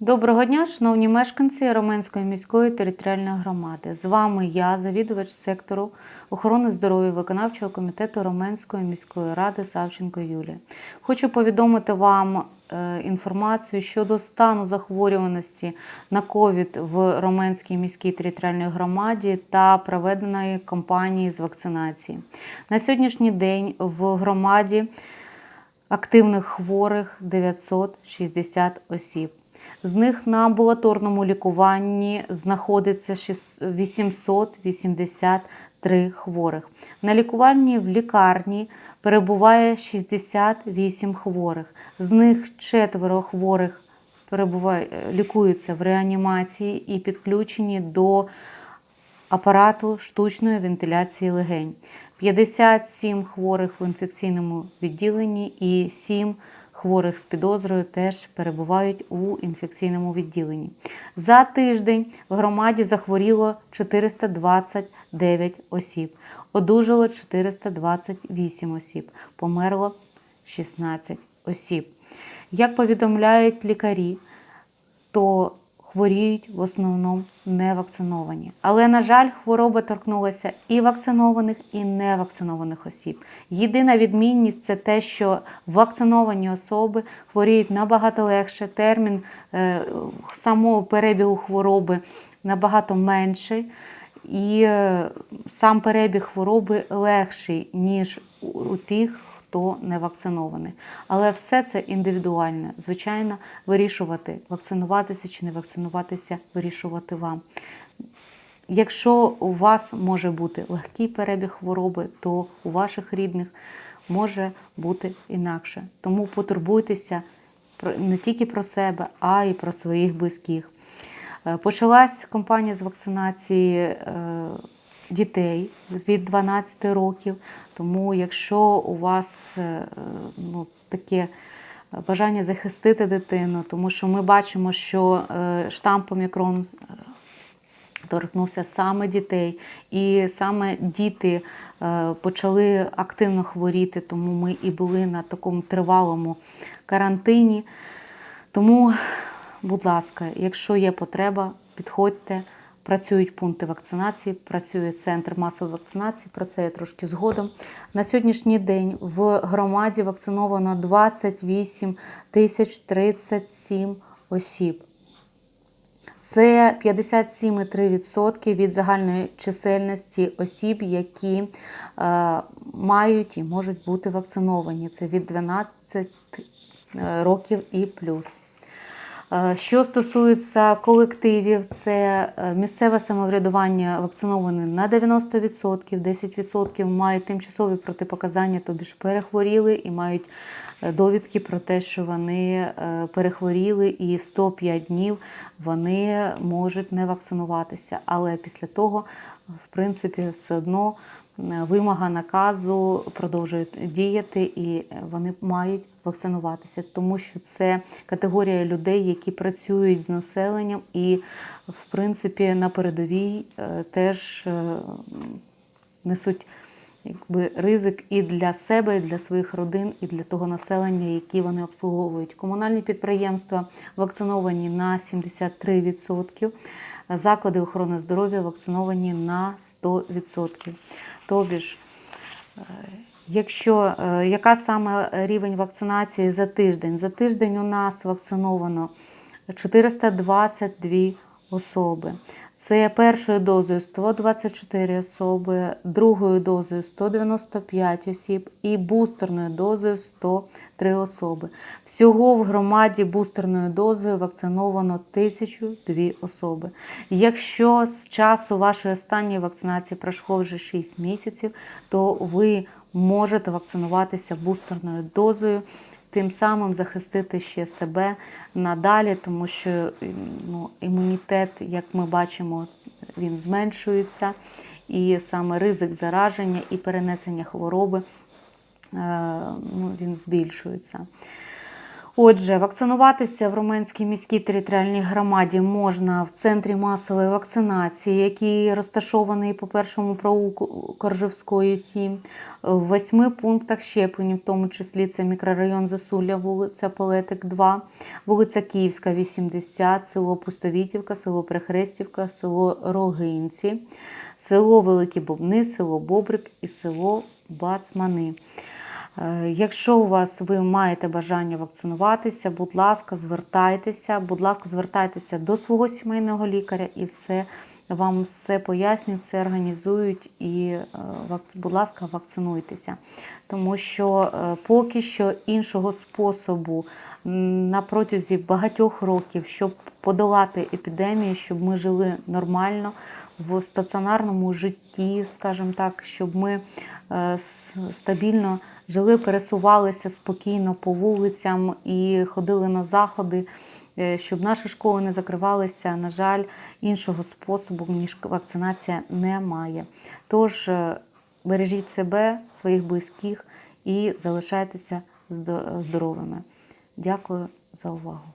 Доброго дня, шановні мешканці Роменської міської територіальної громади. З вами я, завідувач сектору охорони здоров'я виконавчого комітету Роменської міської ради Савченко Юлія. Хочу повідомити вам е, інформацію щодо стану захворюваності на ковід в Роменській міській територіальній громаді та проведеної кампанії з вакцинації. На сьогоднішній день в громаді активних хворих 960 осіб. З них на амбулаторному лікуванні знаходиться шіс- 883 хворих. На лікуванні в лікарні перебуває 68 хворих. З них четверо хворих е, лікуються в реанімації і підключені до апарату штучної вентиляції легень. 57 хворих в інфекційному відділенні і 7 хворих з підозрою теж перебувають у інфекційному відділенні. За тиждень в громаді захворіло 429 осіб, одужало 428 осіб, померло 16 осіб. Як повідомляють лікарі, то хворіють в основному невакциновані. Але, на жаль, хвороба торкнулася і вакцинованих, і невакцинованих осіб. Єдина відмінність це те, що вакциновані особи хворіють набагато легше, термін е, самого перебігу хвороби набагато менший. І е, сам перебіг хвороби легший, ніж у- у тих, хто не вакцинований. Але все це індивідуально. Звичайно, вирішувати, вакцинуватися чи не вакцинуватися, вирішувати вам. Якщо у вас може бути легкий перебіг хвороби, то у ваших рідних може бути інакше. Тому потурбуйтеся не тільки про себе, а й про своїх близьких. Е, Почалась кампанія з вакцинації е, дітей від 12 років. Тому, якщо у вас е, ну, таке бажання захистити дитину, тому що ми бачимо, що е, штам Омікрон е, торкнувся саме дітей, і саме діти е, почали активно хворіти, тому ми і були на такому тривалому карантині. Тому, будь ласка, якщо є потреба, підходьте. Працюють пункти вакцинації, працює центр масової вакцинації. Про це я трошки згодом. На сьогоднішній день в громаді вакциновано 28 тисяч 37 осіб. Це 57,3% від загальної чисельності осіб, які е, мають і можуть бути вакциновані. Це від 12 років і плюс. Е, Що стосується колективів, це е, місцеве самоврядування вакциноване на 90%, 10% мають тимчасові протипоказання, тобі ж перехворіли і мають е, довідки про те, що вони перехворіли, і 105 днів вони можуть не вакцинуватися. Але після того, в принципі, все одно вимога наказу продовжує діяти, і е, вони мають вакцинуватися, тому що це категорія людей, які працюють з населенням і, в принципі, на передовій е, теж е, несуть якби, ризик і для себе, і для своїх родин, і для того населення, які вони обслуговують. Комунальні підприємства вакциновані на 73%, заклади охорони здоров'я вакциновані на 100%. Тобі ж, е, Якщо е, яка саме рівень вакцинації за тиждень? За тиждень у нас вакциновано 422 особи. Це першою дозою 124 особи, другою дозою 195 осіб і бустерною дозою 103 особи. Всього в громаді бустерною дозою вакциновано 1002 особи. Якщо з часу вашої останньої вакцинації пройшло вже 6 місяців, то ви можете вакцинуватися бустерною дозою, тим самим захистити ще себе надалі, тому що ну, імунітет, як ми бачимо, він зменшується, і саме ризик зараження і перенесення хвороби е, ну, він збільшується. Отже, вакцинуватися в Роменській міській територіальній громаді можна в центрі масової вакцинації, який розташований по першому провулку Коржевської 7, в восьми пунктах щеплень, в тому числі це мікрорайон Засулля, вулиця Полетик 2, вулиця Київська, 80, село Пустовітівка, село Прихрестівка, село Рогинці, село Великі Бобни, село Бобрик і село Бацмани. Е, Якщо у вас ви маєте бажання вакцинуватися, будь ласка, звертайтеся, будь ласка, звертайтеся до свого сімейного лікаря і все вам все пояснюють, все організують і, е, будь ласка, вакцинуйтеся. Тому що е, поки що іншого способу на протязі багатьох років, щоб подолати епідемію, щоб ми жили нормально в стаціонарному житті, скажімо так, щоб ми е, стабільно жили, пересувалися спокійно по вулицям і ходили на заходи, е, щоб наші школи не закривалися. На жаль, іншого способу, ніж вакцинація, немає. Тож е, бережіть себе, своїх близьких і залишайтеся здо- здоровими. Дякую за увагу.